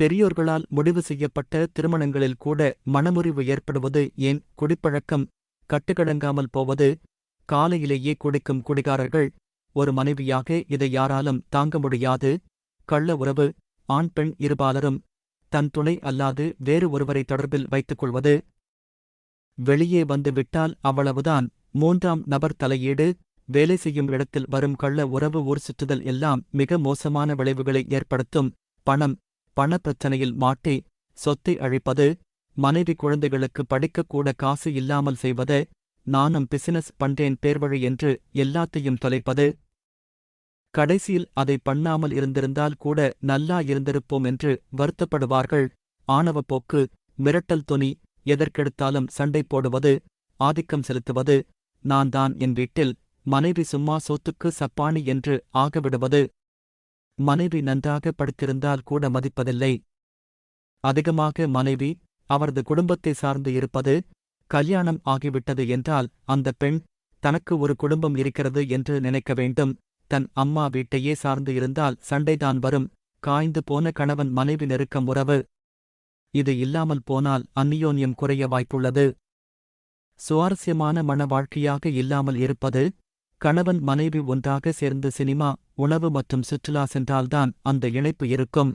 பெரியோர்களால் முடிவு செய்யப்பட்ட திருமணங்களில் கூட மனமுறிவு ஏற்படுவது ஏன் குடிப்பழக்கம்? கட்டுக்கடங்காமல் போவது? காலையிலேயே குடிக்கும் குடிகாரர்கள்? ஒரு மனைவியாக இதை யாராலும் தாங்க முடியாது. கள்ள உறவு? ஆண் பெண் இருபாலரும்? தன் துணை அல்லாது வேறு ஒருவரை தொடர்பில் வைத்துக் கொள்வது வெளியே வந்து விட்டால் அவ்வளவுதான். மூன்றாம் நபர் தலையீடு? வேலை செய்யும் இடத்தில் வரும் கள்ள உறவு ஊர் சுற்றுதல் எல்லாம் மிக மோசமான விளைவுகளை ஏற்படுத்தும். பணம்? பணப்பிரச்சனையில் மாட்டி சொத்தை அழிப்பது மனைவி குழந்தைகளுக்கு படிக்கக்கூட காசு இல்லாமல் செய்வது நானும் பிசினஸ் பண்றேன் பேர்வழி என்று எல்லாத்தையும் தொலைப்பது. கடைசியில் அதை பண்ணாமல் இருந்திருந்தால் கூட நல்லா இருந்திருப்போம் என்று வருத்தப்படுவார்கள். ஆணவப்போக்கு மிரட்டல் துணி எதற்கெடுத்தாலும் சண்டை போடுவது ஆதிக்கம் செலுத்துவது நான் தான் என் வீட்டில் மனைவி சும்மா சொத்துக்கு சப்பானி என்று ஆகவிடுவது. மனைவி நன்றாக படுத்திருந்தால் கூட மதிப்பதில்லை. அதிகமாக மனைவி அவரது குடும்பத்தை சார்ந்து இருப்பது கல்யாணம் ஆகிவிட்டது என்றால் அந்த பெண் தனக்கு ஒரு குடும்பம் இருக்கிறது என்று நினைக்க வேண்டும். தன் அம்மா வீட்டையே சார்ந்து இருந்தால் சண்டைதான் வரும். காய்ந்து போன கணவன் மனைவி நெருக்கம் உறவு. இது இல்லாமல் போனால் அந்நியோன்யம் குறைய வாய்ப்புள்ளது. சுவாரஸ்யமான மன வாழ்க்கையாக இல்லாமல் இருப்பது கணவன் மனைவி ஒன்றாக சேர்ந்து சினிமா உணவு மற்றும் சுற்றுலா சென்றால்தான் அந்த இணைப்பு இருக்கும்.